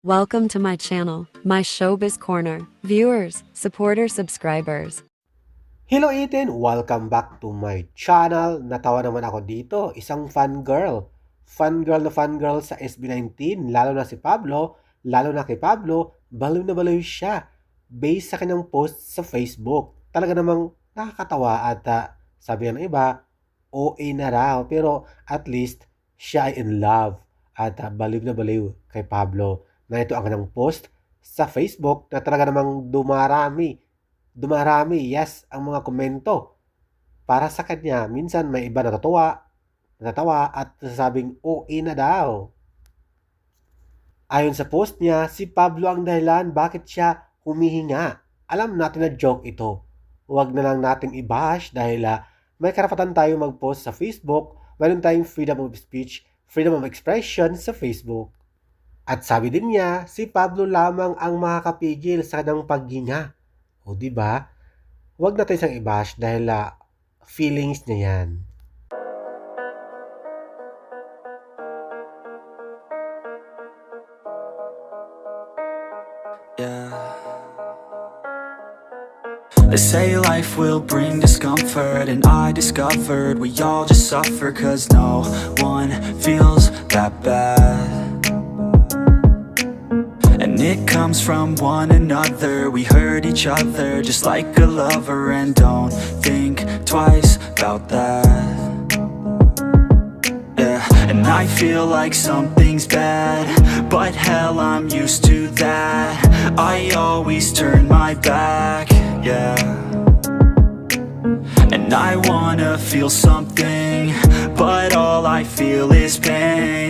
Welcome to my channel, my showbiz corner. Viewers, supporters, subscribers. Hello Eden! Welcome back to my channel. Natawa naman ako dito, isang fan girl. Fan girl na fan girl sa SB19, lalo na si Pablo, lalo na kay Pablo, baliw na baliw siya. Based sa kanyang post sa Facebook. Talaga namang nakakatawa at ah, sabi ng iba, OA na raw. Pero at least, siya ay in love. At ah, baliw na baliw kay Pablo. Na ito ang kanyang post sa Facebook na talaga namang dumarami dumarami, yes, ang mga komento para sa kanya. Minsan may iba natatawa, natatawa at nasasabing OA na daw. Ayon sa post niya, si Pablo ang dahilan bakit siya humihinga. Alam natin na joke ito. Huwag na lang nating i-bash dahil ah, may karapatan tayo mag-post sa Facebook, meron tayong freedom of speech, freedom of expression sa Facebook. At sabi din niya, si Pablo lamang ang makakapigil sa kanyang paghinga. O di ba? Huwag natin siyang i-bash dahil ah, feelings niya yan. Yeah. They say life will bring discomfort, and I discovered we all just suffer cause no one feels that bad. It comes from one another. We hurt each other just like a lover, and don't think twice about that. Yeah, and I feel like something's bad. But hell, I'm used to that. I always turn my back, yeah. And I wanna feel something But all I feel is pain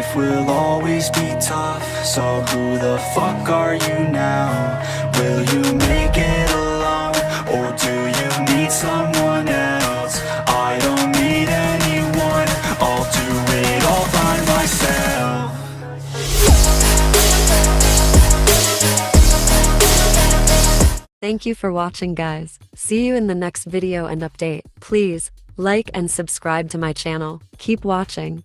Life will always be tough So who the fuck are you now? Will you make it alone? Or do you need someone else? I don't need anyone I'll do it all by myself Thank you for watching guys. See you in the next video and update. Please, like and subscribe to my channel. Keep watching.